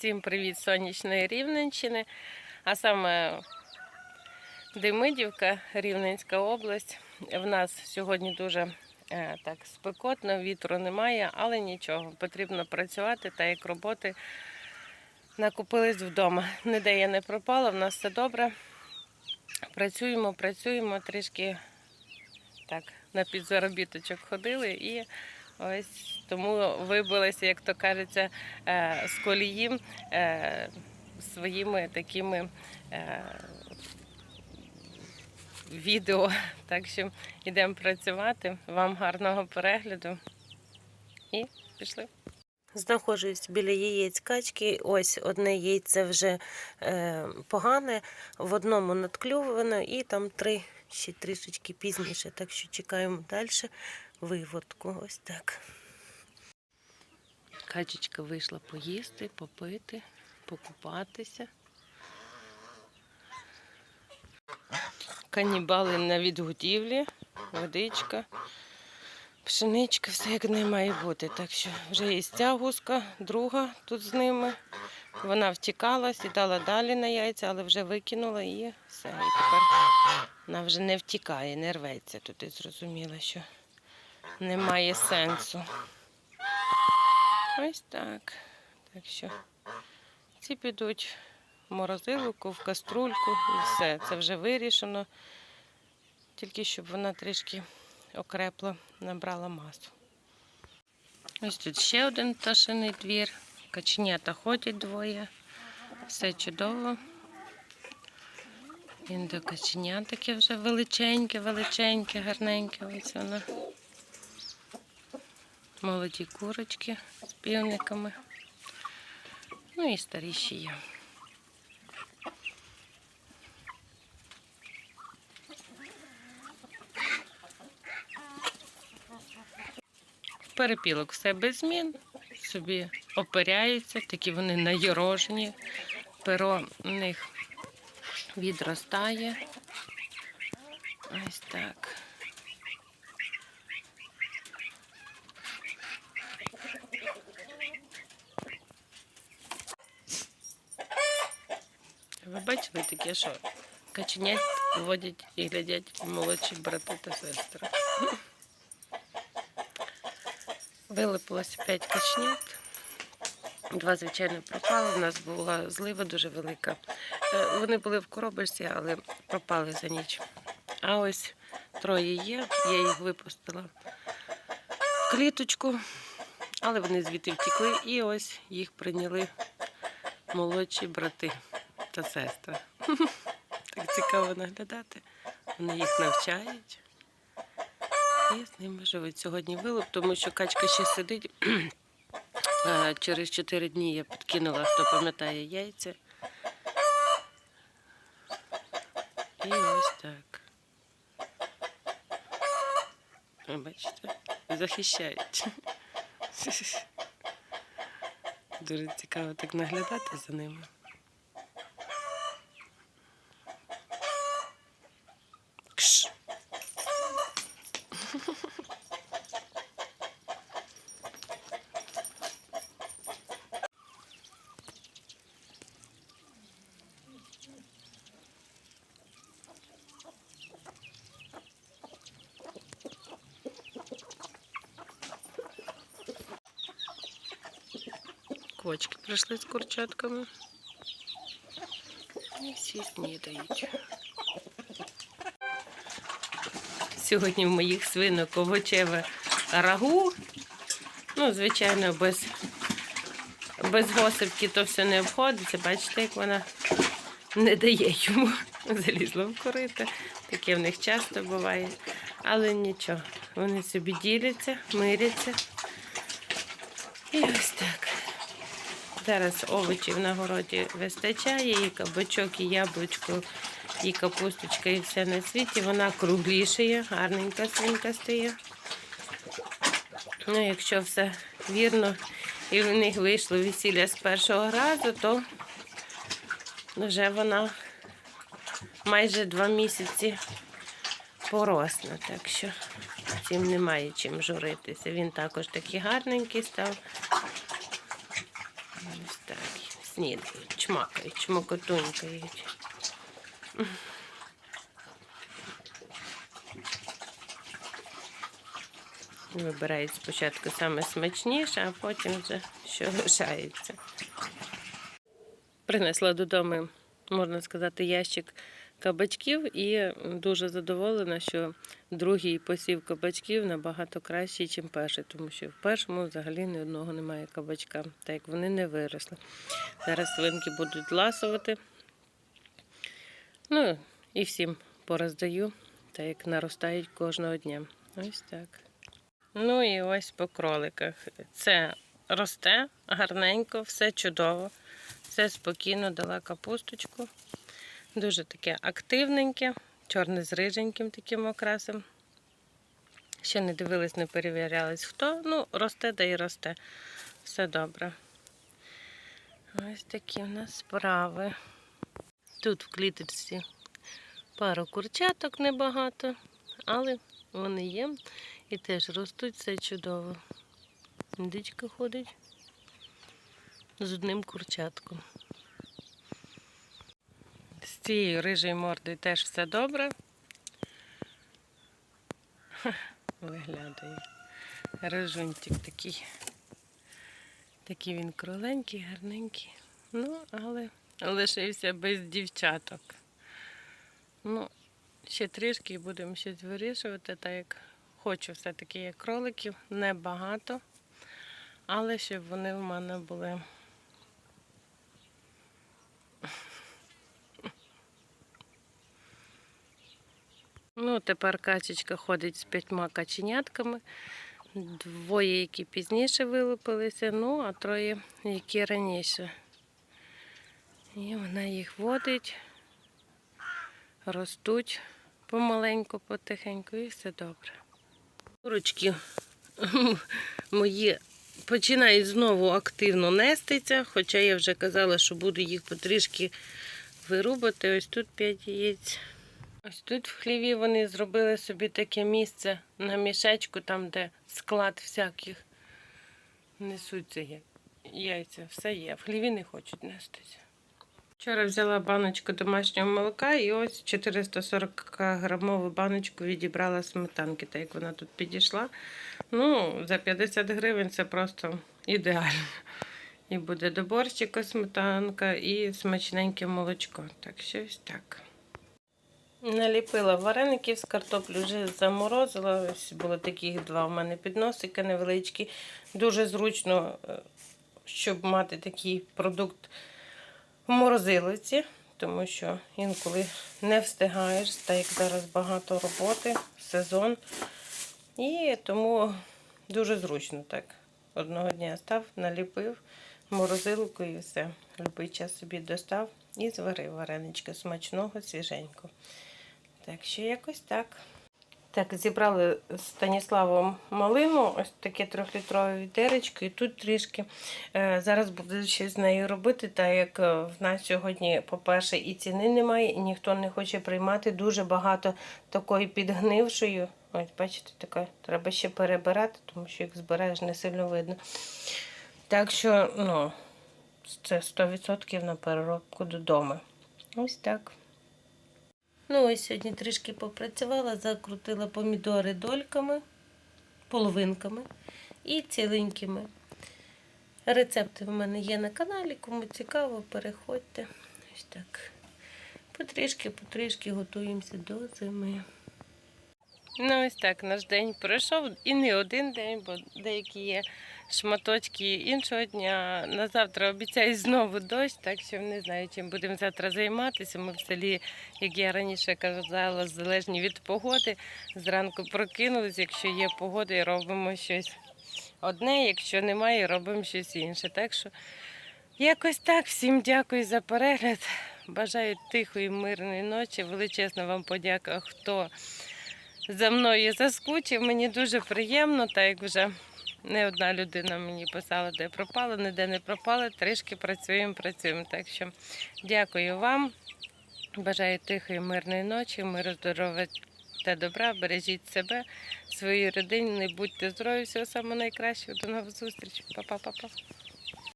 Всім привіт сонячної Рівненщини, а саме Демидівка, Рівненська область. В нас сьогодні дуже е, так спекотно, вітру немає, але нічого, потрібно працювати, та як роботи накупились вдома. Ніде я не пропала, в нас все добре. Працюємо, працюємо, трішки так на підзаробіточок ходили і ось тому вибилися, як то кажеться, е, з колії е, своїми такими е, відео. Так що йдемо працювати. Вам гарного перегляду і пішли. Знаходжусь біля яєць качки. Ось одне яйце вже е, погане, в одному надклювано, і там три ще трішечки пізніше. Так що чекаємо далі виводку. Ось так. Качечка вийшла поїсти, попити, покупатися. Канібали на відготівлі, водичка, пшеничка, все як не має бути. Так що вже є ця гуска, друга тут з ними. Вона втікала, сідала далі на яйця, але вже викинула і все. І тепер вона вже не втікає, не рветься туди. Зрозуміла, що немає сенсу. Ось так. Так що ці підуть в морозилку, в каструльку і все. Це вже вирішено. Тільки щоб вона трішки окрепла, набрала масу. Ось тут ще один пташиний двір. Каченята ходять двоє. Все чудово. Індокаченя таке вже величеньке, величеньке, гарненьке. Ось воно. Молоді курочки з півниками. Ну і старіші є. Перепілок все без змін, собі оперяються, такі вони найорожні. Перо в них відростає. Ось так. Ви бачили таке, що каченят водять і глядять молодші брати та сестри. Вилипилося 5 качнят. Два, звичайно, пропали. У нас була злива дуже велика. Е, Вони були в коробочці, але пропали за ніч. А ось троє є, я їх випустила в кліточку, але вони звідти втекли і ось їх прийняли молодші брати та сестри. Так цікаво наглядати. Вони їх навчають. І з ними живуть сьогодні вилуп, тому що качка ще сидить. Через 4 дні я підкинула, хто пам'ятає яйця. І ось так. Ви бачите, захищають. Дуже цікаво так наглядати за ними. Кочки прийшли з курчатками. І всі снідають. Сьогодні в моїх свинок овочеве рагу. Ну, звичайно, без, без госипки то все не обходиться. Бачите, як вона не дає йому. Залізла в корито. Таке в них часто буває. Але нічого, вони собі діляться, миряться. І ось так. Зараз овочів на городі вистачає, і кабачок, і яблучко, і капусточка, і все на світі. Вона круглішає, гарненька свинка стає. Ну, якщо все вірно, і в них вийшло весілля з першого разу, то вже вона майже два місяці поросла. Так що цим немає чим журитися. Він також такий гарненький став. Так. снідають, чмакають, чмокотунькають. Вибирають спочатку саме смачніше, а потім вже що лишається. Принесла додому, можна сказати, ящик кабачків і дуже задоволена, що другий посів кабачків набагато кращий, ніж перший, тому що в першому взагалі ні одного немає кабачка, так як вони не виросли. Зараз свинки будуть ласувати. Ну і всім пороздаю, так як наростають кожного дня. Ось так. Ну і ось по кроликах. Це росте гарненько, все чудово, все спокійно дала капусточку. Дуже таке активненьке, чорне з риженьким таким окрасом. Ще не дивились, не перевірялись хто. Ну, росте да і росте. Все добре. Ось такі в нас справи. Тут в кліточці пару курчаток небагато, але вони є і теж ростуть все чудово. Індичка ходить з одним курчатком. З цією рижою мордою теж все добре. Виглядає. Рижунтик такий. Такий він кроленький, гарненький. Ну, але лишився без дівчаток. Ну, ще трішки будемо щось вирішувати, так як хочу все-таки кроликів, небагато, але щоб вони в мене були. Ну, тепер качечка ходить з п'ятьма каченятками. Двоє, які пізніше вилупилися, ну, а троє, які раніше. І вона їх водить, ростуть помаленьку, потихеньку, і все добре. Курочки мої починають знову активно нестися, хоча я вже казала, що буду їх потрішки вирубати. Ось тут 5 яєць. Ось тут в хліві вони зробили собі таке місце на мішечку, там, де склад всяких несуться є. яйця. Все є. В хліві не хочуть нестися. Вчора взяла баночку домашнього молока і ось 440 грамову баночку відібрала сметанки, так як вона тут підійшла. Ну, за 50 гривень це просто ідеально. І буде до борщика сметанка і смачненьке молочко. Так що ось так. Наліпила вареників з картоплі, вже заморозила. Ось були такі два в мене підносики невеличкі. Дуже зручно, е, щоб мати такий продукт в морозилиці, тому що інколи не встигаєш, так як зараз багато роботи, сезон. І тому дуже зручно так. Одного дня став, наліпив морозилку і все. Любий час собі достав і зварив вареничка смачного, свіженького. Так що якось так. Так, зібрали з Станіславом малину, ось таке трьохлітрове відеречко, і тут трішки. Е, зараз буду щось з нею робити, так як е, в нас сьогодні, по-перше, і ціни немає, і ніхто не хоче приймати. Дуже багато такої підгнившої. Ось, бачите, така, треба ще перебирати, тому що як збираєш, не сильно видно. Так що, ну, це 100% на переробку додому. Ось так. Ну, ось сьогодні трішки попрацювала, закрутила помідори дольками, половинками і ціленькими. Рецепти в мене є на каналі, кому цікаво, переходьте. Ось так. Потрішки-потрішки готуємося до зими. Ну, ось так наш день пройшов і не один день, бо деякі є шматочки іншого дня. На завтра обіцяють знову дощ, так що не знаю, чим будемо завтра займатися. Ми в селі, як я раніше казала, залежні від погоди. Зранку прокинулись, якщо є погода, і робимо щось одне, якщо немає, робимо щось інше. Так що якось так. Всім дякую за перегляд. Бажаю тихої, мирної ночі. Величезна вам подяка, хто за мною заскучив. Мені дуже приємно, так як вже не одна людина мені писала, де пропала, ніде не пропала. Трішки працюємо, працюємо. Так що дякую вам. Бажаю тихої, мирної ночі, миру, здоров'я та добра. Бережіть себе, свої родини, будьте здорові, всього самого найкращого. До нових зустрічей. Па-па-па-па.